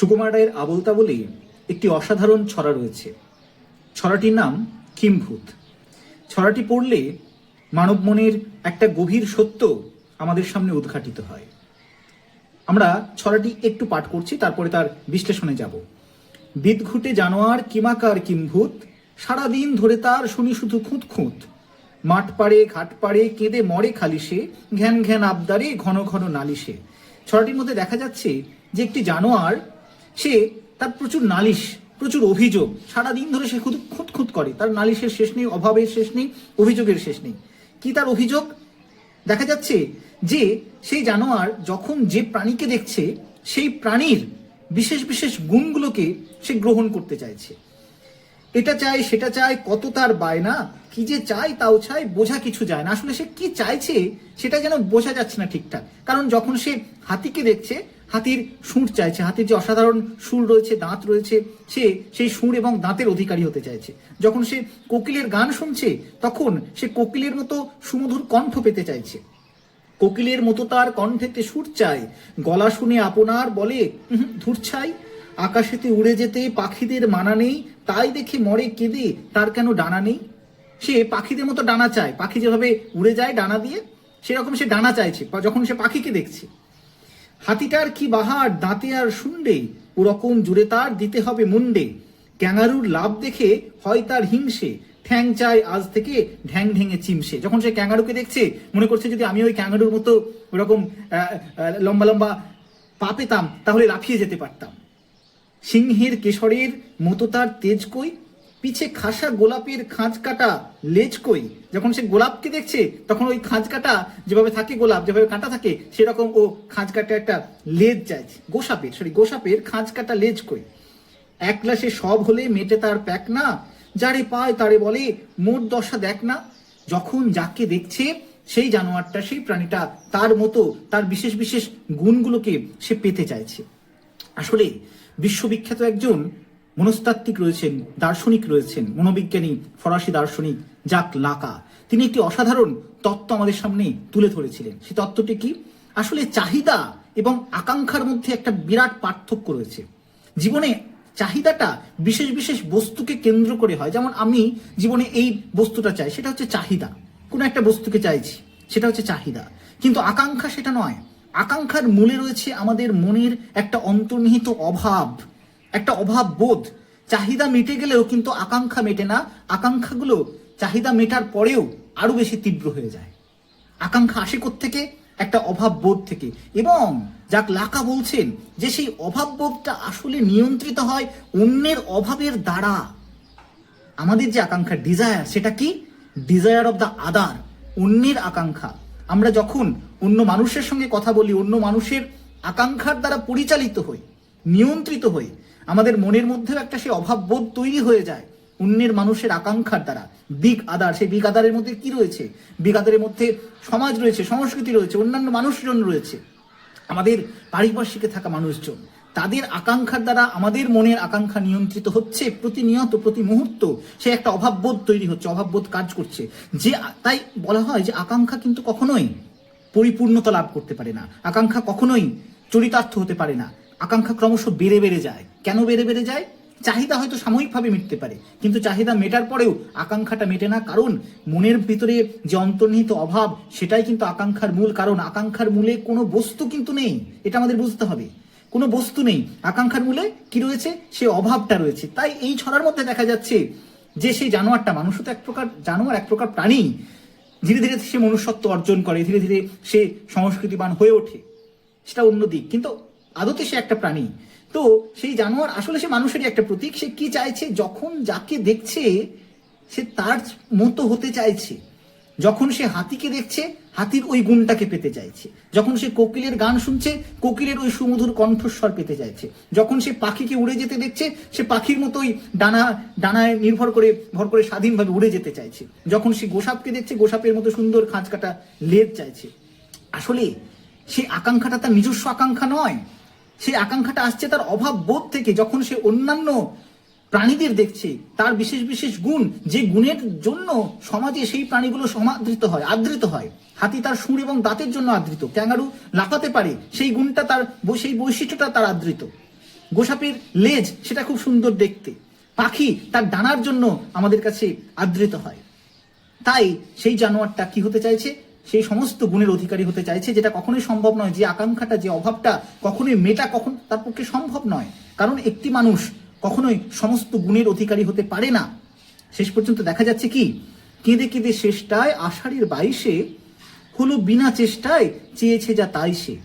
সুকুমার রায়ের আবলতা বলে একটি অসাধারণ ছড়া রয়েছে। ছড়াটির নাম কিমভূত। ছড়াটি পড়লে মানব মনের একটা গভীর সত্য আমাদের সামনে উদ্ঘাটিত হয়। আমরা ছড়াটি একটু পাঠ করছি, তারপরে তার বিশ্লেষণে যাব। বিদঘুটে জানোয়ার কিমাকার কিম্ভূত, সারাদিন ধরে তার শুনি শুধু খুঁত খুঁত মাঠ পাড়ে, ঘাট পাড়ে, কেঁদে মরে খালিসে ঘ্যান ঘ্যান আবদারে ঘন ঘন নালিশে ছড়াটির মধ্যে দেখা যাচ্ছে যে একটি জানোয়ার সে তার প্রচুর নালিশ, প্রচুর অভিযোগ। সারাদিন ধরে সে খুদ খুঁত খুঁত করে। তার নালিশের শেষ নেই, অভাবের শেষ নেই, অভিযোগের শেষ নেই। কি তার অভিযোগ? দেখা যাচ্ছে যে সেই জানোয়ার যখন যে প্রাণীকে দেখছে, সেই প্রাণীর বিশেষ বিশেষ গুণগুলোকে সে গ্রহণ করতে চাইছে। এটা চাই সেটা চাই কত তার বায়না, কি যে চাই তাও চাই বোঝা কিছু যায় না। আসলে সে কি চাইছে, সেটা যেন বোঝা যাচ্ছে না ঠিকঠাক। কারণ যখন সে হাতিকে দেখছে হাতির সুর চাইছে হাতির যে অসাধারণ সুর রয়েছে দাঁত রয়েছে সে সেই সুর এবং দাঁতের অধিকারী হতে চাইছে। যখন সে কোকিলের গান শুনছে তখন সে কোকিলের মতো সুমধুর কণ্ঠ পেতে চাইছে। কোকিলের মতো তার কণ্ঠেতে সুর চাই গলা শুনে আপনার বলে "উহুম, ধুর ছাই আকাশেতে উড়ে যেতে পাখিদের মানা নেই তাই দেখে মরে কেঁদে তার কেন ডানা নেই? সে পাখিদের মতো ডানা চায় পাখি যেভাবে উড়ে যায় ডানা দিয়ে সেরকম সে ডানা চাইছে যখন সে পাখিকে দেখছে। হাতিটার কি বাহার, দাঁতে আর শুন্ডে ওরকম জুড়ে তার দিতে হবে মুন্ডে ক্যাঙ্গারুর লাভ দেখে হয় তার হিংসে। ঠ্যাং চায় আজ থেকে ঢ্যাং ঢেঙে চিমসে। যখন সে ক্যাঙ্গারুকে দেখছে, মনে করছে যদি আমি ওই ক্যাঙ্গারুর মতো ওরকম লম্বা লম্বা পা পেতাম, তাহলে লাফিয়ে যেতে পারতাম। সিংহের কেশরের মতো তার তেজ কই? পিছে খাসা গোলাপের খাঁজ কাটা লেজ কই? যখন সে গোলাপকে দেখছে, তখন ওই খাঁজ কাটা যেভাবে থাকে গোলাপ, যেভাবে কাটা থাকে, সেরকম ও খাঁজ কাটা একটা লেজ চাইছে গোসাপের সরি গোসাপের খাঁজ কাটা লেজ কই? এক গ্লাসে সব হলে মেটে তার প্যাক না? যারে পায় তারে বলে, মোট দশা দেখ না। যখন যাকে দেখছে, সেই জানোয়ারটা, সেই প্রাণীটা তার মতো, তার বিশেষ বিশেষ গুণগুলোকে সে পেতে চাইছে। আসলে বিশ্ববিখ্যাত একজন মনস্তাত্ত্বিক রয়েছেন, দার্শনিক রয়েছেন, মনোবিজ্ঞানী, ফরাসি দার্শনিক জাক লাকা। তিনি একটি অসাধারণ তত্ত্ব আমাদের সামনে তুলে ধরেছিলেন। সেই তত্ত্বটি কি? আসলে চাহিদা এবং আকাঙ্ক্ষার মধ্যে একটা বিরাট পার্থক্য রয়েছে। জীবনে চাহিদাটা বিশেষ বিশেষ বস্তুকে কেন্দ্র করে হয়। যেমন আমি জীবনে এই বস্তুটা চাই, সেটা হচ্ছে চাহিদা। কোনো একটা বস্তুকে চাইছি, সেটা হচ্ছে চাহিদা। কিন্তু আকাঙ্ক্ষা সেটা নয়। আকাঙ্ক্ষার মূলে রয়েছে আমাদের মনের একটা অন্তর্নিহিত অভাব। একটা অভাব বোধ। চাহিদা মেটে গেলেও কিন্তু আকাঙ্ক্ষা মেটে না। আকাঙ্ক্ষাগুলো চাহিদা মেটার পরেও আরও বেশি তীব্র হয়ে যায়। আকাঙ্ক্ষা আসে থেকে একটা অভাব বোধ থেকে। এবং যাক, লাকা বলছেন যে সেই অভাব বোধটা আসলে নিয়ন্ত্রিত হয় অন্যের অভাবের দ্বারা। আমাদের যে আকাঙ্ক্ষা ডিজায়ার সেটা কি? ডিজায়ার অফ দ্য আদার অন্যের আকাঙ্ক্ষা। আমরা যখন অন্য মানুষের সঙ্গে কথা বলি, অন্য মানুষের আকাঙ্ক্ষার দ্বারা পরিচালিত হই, নিয়ন্ত্রিত হই আমাদের মনের মধ্যেও একটা সেই অভাববোধ তৈরি হয়ে যায় অন্যের মানুষের আকাঙ্ক্ষার দ্বারা। বিগ আদার, সেই বিগ আদারের মধ্যে কি রয়েছে? বিগ আদারের মধ্যে সমাজ রয়েছে, সংস্কৃতি রয়েছে, অন্যান্য মানুষজন রয়েছে। আমাদের পারিপার্শ্বিকে থাকা মানুষজন, তাদের আকাঙ্ক্ষার দ্বারা আমাদের মনের আকাঙ্ক্ষা নিয়ন্ত্রিত হচ্ছে, প্রতিনিয়ত, প্রতি মুহূর্ত সে একটা অভাববোধ তৈরি হচ্ছে, অভাববোধ কাজ করছে। যে তাই বলা হয় যে আকাঙ্ক্ষা কিন্তু কখনোই পরিপূর্ণতা লাভ করতে পারে না। আকাঙ্ক্ষা কখনোই চরিতার্থ হতে পারে না। আকাঙ্ক্ষা ক্রমশ বেড়ে বেড়ে যায়। কেন বেড়ে বেড়ে যায়? চাহিদা হয়তো সাময়িকভাবে মিটতে পারে, কিন্তু চাহিদা মেটার পরেও আকাঙ্ক্ষাটা মেটে না, কারণ মনের ভিতরে যে অন্তর্নিহিত অভাব, সেটাই কিন্তু আকাঙ্ক্ষার মূল কারণ। আকাঙ্ক্ষার মূলে কোনো বস্তু কিন্তু নেই, এটা আমাদের বুঝতে হবে। কোনো বস্তু নেই, আকাঙ্ক্ষার মূলে কি রয়েছে? সে অভাবটা রয়েছে। তাই এই ছড়ার মধ্যে দেখা যাচ্ছে যে সেই জানোয়ারটা মানুষও তো এক প্রকার, জানোয়ার এক প্রকার প্রাণী। ধীরে ধীরে সে মনুষ্যত্ব অর্জন করে, ধীরে ধীরে সে সংস্কৃতিবান হয়ে ওঠে। সেটা অন্য দিক। কিন্তু আদতে সে একটা প্রাণী। তো সেই জানোয়ার, আসলে সে মানুষেরই একটা প্রতীক। সে কি চাইছে? যখন যাকে দেখছে, সে তার মতো হতে চাইছে। যখন সে হাতিকে দেখছে, হাতির ওই গুণটাকে পেতে চাইছে। যখন সে কোকিলের গান শুনছে, কোকিলের ওই সুমধুর কণ্ঠস্বর পেতে চাইছে। যখন সে পাখিকে উড়ে যেতে দেখছে, সে পাখির মতোই ডানা, ডানায় নির্ভর করে, ভর করে স্বাধীনভাবে উড়ে যেতে চাইছে। যখন সে গোসাপকে দেখছে, গোসাপের মতো সুন্দর খাঁজ কাটা লেজ চাইছে। আসলে সেই আকাঙ্ক্ষাটা তার নিজস্ব আকাঙ্ক্ষা নয়। সেই আকাঙ্ক্ষাটা আসছে, তার অভাব বোধ থেকে যখন সে অন্যান্য প্রাণীদের দেখছে, তার বিশেষ বিশেষ গুণ, যে গুণের জন্য সমাজে সেই প্রাণীগুলো সমাদৃত হয়, আদৃত হয়। হাতি তার সুর এবং দাঁতের জন্য আদৃত, ক্যাঙ্গারু লাফাতে পারে, সেই গুণটা তার সেই বৈশিষ্ট্যটা তার আদৃত। গোসাপের লেজ, সেটা খুব সুন্দর দেখতে। পাখি তার ডানার জন্য আমাদের কাছে আদৃত হয়। তাই সেই জানোয়ারটা কি হতে চাইছে? সেই সমস্ত গুণের অধিকারী হতে চাইছে, যেটা কখনোই সম্ভব নয়। যে আকাঙ্ক্ষাটা, যে অভাবটা কখনোই মেটা, কখন তার পক্ষে সম্ভব নয়। কারণ একটি মানুষ কখনোই সমস্ত গুণের অধিকারী হতে পারে না। শেষ পর্যন্ত দেখা যাচ্ছে কি? কেঁদে কেঁদে শেষটায় আষাঢ়ের বাইশে হলো বিনা চেষ্টায় চেয়েছে যা তাই সে।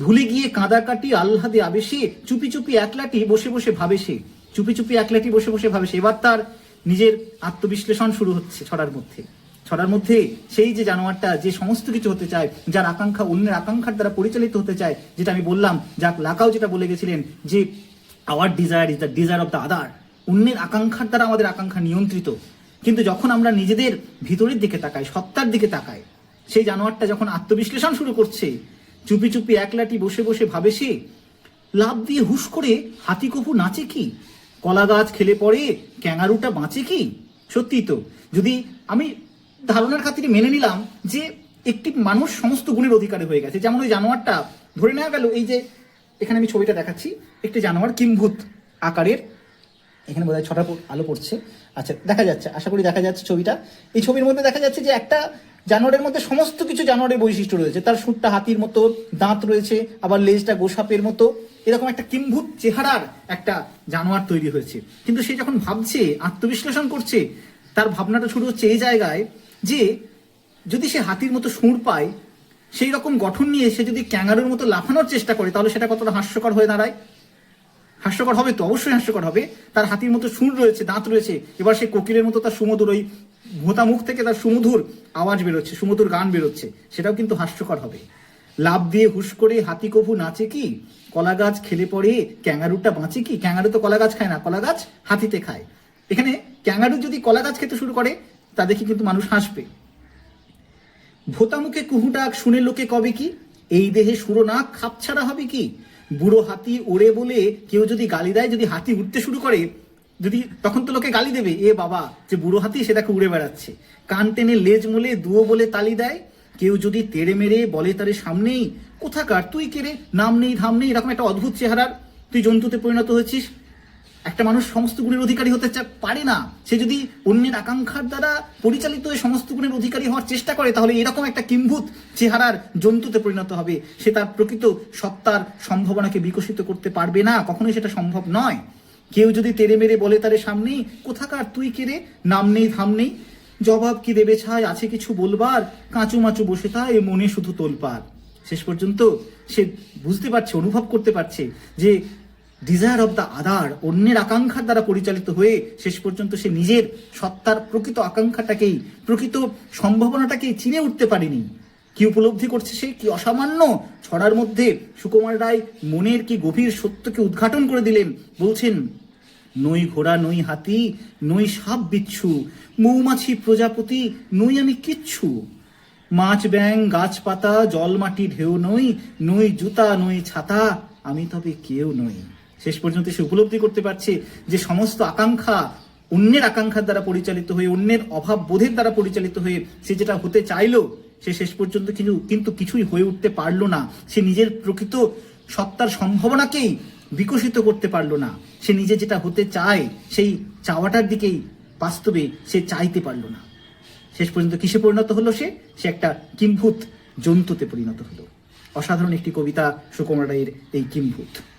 ভুলে গিয়ে কাঁদাকাটি আহ্লাদে আবেশে চুপি চুপি একলাটি বসে বসে ভাবে সে। চুপি চুপি একলাটি বসে বসে ভাবে সে। এবার তার নিজের আত্মবিশ্লেষণ শুরু হচ্ছে ছড়ার মধ্যে। ছড়ার মধ্যে সেই যে জানোয়ারটা যে সমস্ত কিছু হতে চায়, যার আকাঙ্ক্ষা অন্যের আকাঙ্ক্ষার দ্বারা পরিচালিত হতে চায়, যেটা আমি বললাম, যাক, লাকাও যেটা বলে গেছিলেন যে our desire is the desire of the other অন্যের আকাঙ্ক্ষার দ্বারা আমাদের আকাঙ্ক্ষা নিয়ন্ত্রিত। কিন্তু যখন আমরা নিজেদের ভিতরের দিকে তাকাই, সত্তার দিকে তাকাই, সেই জানোয়ারটা যখন আত্মবিশ্লেষণ শুরু করছে, চুপি চুপি একলাটি বসে বসে ভাবে সে লাভ দিয়ে হুশ করে হাতি কপু নাচে কি? কলা গাছ খেলে পড়ে ক্যাঙারুটা বাঁচে কি? সত্যি তো, যদি আমি ধারণার খাতিরে মেনে নিলাম যে একটি মানুষ সমস্ত গুণের অধিকারী হয়ে গেছে। যেমন ওই জানোয়ারটা, ধরে নেওয়া গেল এই যে এখানে আমি ছবিটা দেখাচ্ছি, একটি জানোয়ার কিম্ভূত আকারের, এখানে বোধহয় ছটা প- আলো পড়ছে। আচ্ছা দেখা যাচ্ছে, আশা করি দেখা যাচ্ছে ছবিটা। এই ছবির মধ্যে দেখা যাচ্ছে যে একটা জানোয়ারের মধ্যে সমস্ত কিছু জানোয়ারের বৈশিষ্ট্য রয়েছে। তার সুরটা হাতির মতো দাঁত রয়েছে, আবার লেজটা গোসাপের মতো। এরকম একটা কিম্ভূত চেহারার একটা জানোয়ার তৈরি হয়েছে। কিন্তু সে যখন ভাবছে, আত্মবিশ্লেষণ করছে, তার ভাবনাটা শুরু হচ্ছে এই জায়গায় যে যদি সে হাতির মতো সুর পায়, সেই রকম গঠন নিয়ে সে যদি ক্যাঙ্গারুর মতো লাফানোর চেষ্টা করে, তাহলে সেটা কতটা হাস্যকর হয়ে দাঁড়ায়? হাস্যকর হবে তো, অবশ্যই হাস্যকর হবে। তার হাতির মতো সুর রয়েছে, দাঁত রয়েছে, এবার সে কোকিলের মতো তার সুমধুর ওই ভোতা মুখ থেকে তার সুমধুর আওয়াজ বেরোচ্ছে, সুমধুর গান বেরোচ্ছে, সেটাও কিন্তু হাস্যকর হবে। লাভ দিয়ে হুশ করে হাতি কভু নাচে কি? কলা গাছ খেলে পড়ে ক্যাঙ্গারুটা বাঁচে কি? ক্যাঙ্গারু তো কলা গাছ খায় না, কলা গাছ হাতিতে খায়। এখানে ক্যাঙ্গারু যদি কলা গাছ খেতে শুরু করে তা দেখে কিন্তু মানুষ হাসবে। ভোতা মুখে কুহু ডাক শুনে লোকে কবে কি? এই দেহে সুরনাক খাপ ছাড়া হবে কি? বুড়ো হাতি ওড়ে বলে কেউ যদি গালি দেয়, যদি হাতি উঠতে শুরু করে, যদি তখন তো লোকে গালি দেবে, এ বাবা, যে বুড়ো হাতি সেটাকে উড়ে বেড়াচ্ছে। কান টেনে লেজ মোলে দুয়ো বলে তালি দেয়। কেউ যদি তেড়ে মেরে বলে তারে সামনেই, কোথাকার, তুই কেড়ে নাম নেই, ধাম নেই, এরকম একটা অদ্ভুত চেহারার। তুই জন্তুতে পরিণত হয়েছিস একটা মানুষ সমস্ত গুণের অধিকারী হতে পারে না। সে যদি অন্যের আকাঙ্ক্ষার দ্বারা পরিচালিত সমস্ত গুণের অধিকারী হওয়ার চেষ্টা করে, তাহলে এরকম একটা কিম্ভূত চেহারার জন্তুতে পরিণত হবে। সে তার প্রকৃত সত্তার সম্ভাবনাকে বিকশিত করতে পারবে না। কখনোই সেটা সম্ভব নয়। কেউ যদি তেরে মেরে বলে তারে সামনেই, কোথাকার তুই কেড়ে নাম নেই, ধাম নেই। জবাব কি দেবে ছাই? আছে কিছু বলবার? কাঁচু মাচু বসে তা এ মনে শুধু তোলপার শেষ পর্যন্ত সে বুঝতে পারছে, অনুভব করতে পারছে যে ডিজায়ার অব দ্য আদার অন্যের আকাঙ্ক্ষার দ্বারা পরিচালিত হয়ে শেষ পর্যন্ত সে নিজের সত্তার প্রকৃত আকাঙ্ক্ষাটাকেই, প্রকৃত সম্ভাবনাটাকেই চিনে উঠতে পারেনি। কি উপলব্ধি করছে সে? কি অসামান্য? ছড়ার মধ্যে সুকুমার রায় মনের কি গভীর সত্যকে উদ্ঘাটন করে দিলেন? বলছেন, নই ঘোড়া, নই হাতি, নই সাপ বিচ্ছু, মৌমাছি প্রজাপতি, নই আমি কিচ্ছু। মাছ ব্যাং গাছপাতা জল মাটি ঢেউ নই নই জুতা, নই ছাতা, আমি তবে কেউ নই। শেষ পর্যন্ত সে উপলব্ধি করতে পারছে যে সমস্ত আকাঙ্ক্ষা, অন্যের আকাঙ্ক্ষার দ্বারা পরিচালিত হয়ে, অন্যের অভাব বোধের দ্বারা পরিচালিত হয়ে সে যেটা হতে চাইলো, সে শেষ পর্যন্ত কিছু কিন্তু কিছুই হয়ে উঠতে পারল না। সে নিজের প্রকৃত সত্তার সম্ভাবনাকেই বিকশিত করতে পারল না। সে নিজে যেটা হতে চায়, সেই চাওয়াটার দিকেই বাস্তবে সে চাইতে পারল না। শেষ পর্যন্ত কিসে পরিণত হলো সে? সে একটা কিম্ভূত জন্তুতে পরিণত হলো। অসাধারণ একটি কবিতা সুকুমার রায়ের এই কিম্ভূত।